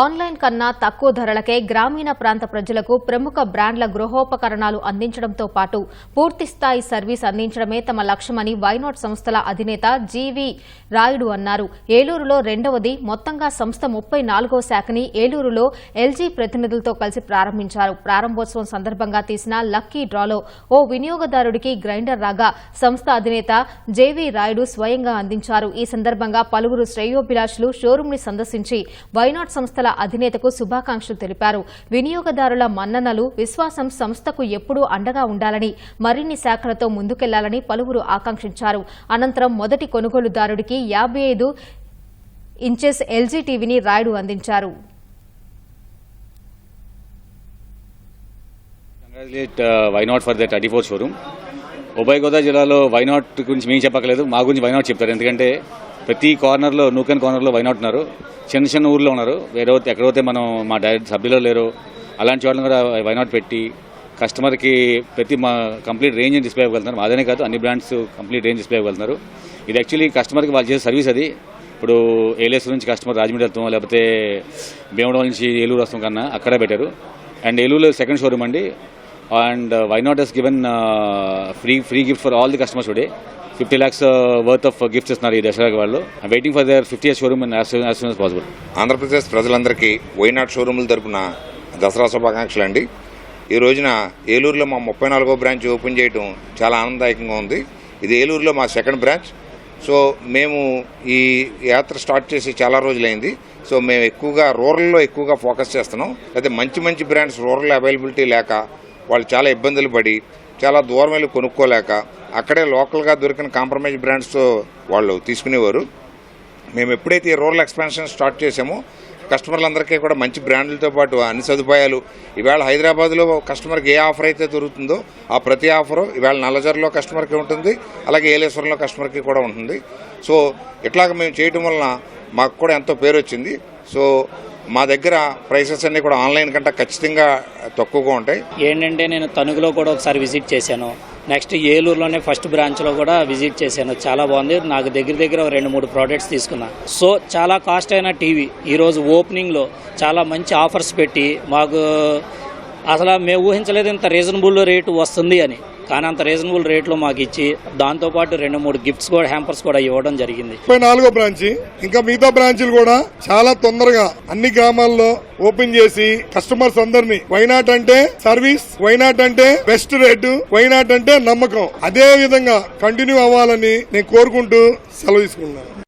Online కన్నా తక్కువ ధరలకే గ్రామీణ ప్రాంత ప్రజలకు ప్రముఖ బ్రాండ్ల గృహోపకరణాలు అందించడంతో పాటు పూర్తిస్థాయి సర్వీస్ అందించడమే తమ లక్ష్యమని వైనాట్ సంస్థల అధినేత జీవి రాయుడు అన్నారు. ఏలూరులో రెండవది మొత్తంగా సంస్థ ముప్పై నాలుగో శాఖని ఏలూరులో ఎల్జీ ప్రతినిధులతో కలిసి ప్రారంభించారు. ప్రారంభోత్సవం సందర్భంగా తీసిన లక్కీ డ్రాలో ఓ వినియోగదారుడికి గ్రైండర్ రాగా సంస్థ అధినేత జేవీ రాయుడు స్వయంగా అందించారు. ఈ సందర్భంగా పలువురు శ్రేయోభిలాషులు షోరూంని సందర్శించి వైనాట్ సంస్థల అధినేతకు శుభాకాంక్షలు తెలిపారు. వినియోగదారుల మన్ననలు విశ్వాసం సంస్థకు ఎప్పుడూ అండగా ఉండాలని మరిన్ని శాఖలతో ముందుకెళ్ళాలని పలువురు ఆకాంక్షించారు. అనంతరం మొదటి కొనుగోలుదారుడికి యాభై ఐదు ఇంచెస్ ఎల్జీ టీవీని రాయుడు అందించారు. Congratulate Why Not for the thirty four showroom ఉభయ గోదావరి జిల్లాలో వైనాట్ గురించి మేము చెప్పకలేదు మా గురించి వైనాట్ చెప్తారు. ఎందుకంటే ప్రతి కార్నర్లో నూకెన్ కార్నర్లో వైనాట్ ఉన్నారు. చిన్న చిన్న ఊర్లో ఉన్నారు. వేరే ఎక్కడైతే మనం మా డైరెక్ట్ సభ్యులు లేరు అలాంటి వాళ్ళని కూడా వైనాట్ పెట్టి కస్టమర్కి ప్రతి మా కంప్లీట్ రేంజ్ డిస్ప్లే ఇవ్వగలుగుతున్నారు. అదనే కాదు అన్ని బ్రాండ్స్ కంప్లీట్ రేంజ్ డిస్ప్లే ఇవ్వగలుగుతున్నారు. ఇది యాక్చువల్లీ కస్టమర్కి వాళ్ళు చేసే సర్వీస్ అది. ఇప్పుడు ఏలేస్ నుంచి కస్టమర్ రాజమండ్రి వెళ్తాం లేకపోతే భీమడం నుంచి ఏలూరు వస్తాం కన్నా అక్కడే పెట్టారు. అండ్ ఏలూరులో సెకండ్ షోరూమ్ అండి. And Why Not he's given free free gift for all the customers today fifty lakhs worth of gifts ఇస్తున్నారు ఈ దసరాకి వాళ్ళు. Waiting for their fifty showroom as soon possible Andhra Pradesh ప్రజలందరికీ Why Not షోరూముల తరపున దసరా శుభాకాంక్షలు అండి ఈ రోజున ఏలూరులో మా ముప్పై నాలుగో బ్రాంచ్ ఓపెన్ చేయడం చాలా ఆనందదాయకంగా ఉంది. ఇది ఏలూరులో మా సెకండ్ బ్రాంచ్. సో మేము ఈ యాత్ర స్టార్ట్ చేసి చాలా రోజులైంది. సో మేము ఎక్కువగా రూరల్లో ఎక్కువగా ఫోకస్ చేస్తున్నాం. అయితే మంచి మంచి బ్రాండ్స్ రూరల్ అవైలబిలిటీ లేక వాళ్ళు చాలా ఇబ్బందులు పడి చాలా దూరం వెళ్ళి కొనుక్కోలేక అక్కడే లోకల్గా దొరికిన కాంప్రమైజ్ బ్రాండ్స్తో వాళ్ళు తీసుకునేవారు. మేము ఎప్పుడైతే ఈ రూరల్ ఎక్స్పాన్షన్ స్టార్ట్ చేసామో కస్టమర్లందరికీ కూడా మంచి బ్రాండ్లతో పాటు అన్ని సదుపాయాలు ఇవాళ హైదరాబాద్లో కస్టమర్కి ఏ ఆఫర్ అయితే దొరుకుతుందో ఆ ప్రతి ఆఫరు ఇవాళ నల్లజర్లో కస్టమర్కి ఉంటుంది అలాగే ఏలేశ్వరంలో కస్టమర్కి కూడా ఉంటుంది. సో ఇట్లాగ మేము చేయటం వలన మాకు కూడా ఎంతో పేరు వచ్చింది సో మా దగ్గర ప్రైసెస్ అన్నీ కూడా ఆన్లైన్ కంటే ఖచ్చితంగా తక్కువగా ఉంటాయి. ఏంటంటే నేను తణుకులో కూడా ఒకసారి విజిట్ చేశాను. నెక్స్ట్ ఏలూరులోనే ఫస్ట్ బ్రాంచ్లో కూడా విజిట్ చేశాను. చాలా బాగుంది. నాకు దగ్గర దగ్గర రెండు మూడు ప్రోడక్ట్స్ తీసుకున్నా. సో చాలా కాస్ట్ అయిన టీవీ ఈరోజు ఓపెనింగ్లో చాలా మంచి ఆఫర్స్ పెట్టి మాకు అసలు మేము ఊహించలేదు ఇంత రీజనబుల్ రేటు వస్తుంది అని. కానీ అంత రీజనబుల్ రేట్లో మాకు ఇచ్చి దాంతోపాటు రెండు మూడు గిఫ్ట్స్ కూడా హ్యాంపర్స్ కూడా ఇవ్వడం జరిగింది. ముప్పై నాలుగో బ్రాంచి. ఇంకా మిగతా బ్రాంచీలు కూడా చాలా తొందరగా అన్ని గ్రామాల్లో ఓపెన్ చేసి కస్టమర్స్ అందరినీ వైనాట్ అంటే సర్వీస్ వైనాట్ అంటే బెస్ట్ రేటు వైనాట్ అంటే నమ్మకం. అదే విధంగా కంటిన్యూ అవ్వాలని నేను కోరుకుంటూ సెలవు తీసుకున్నాను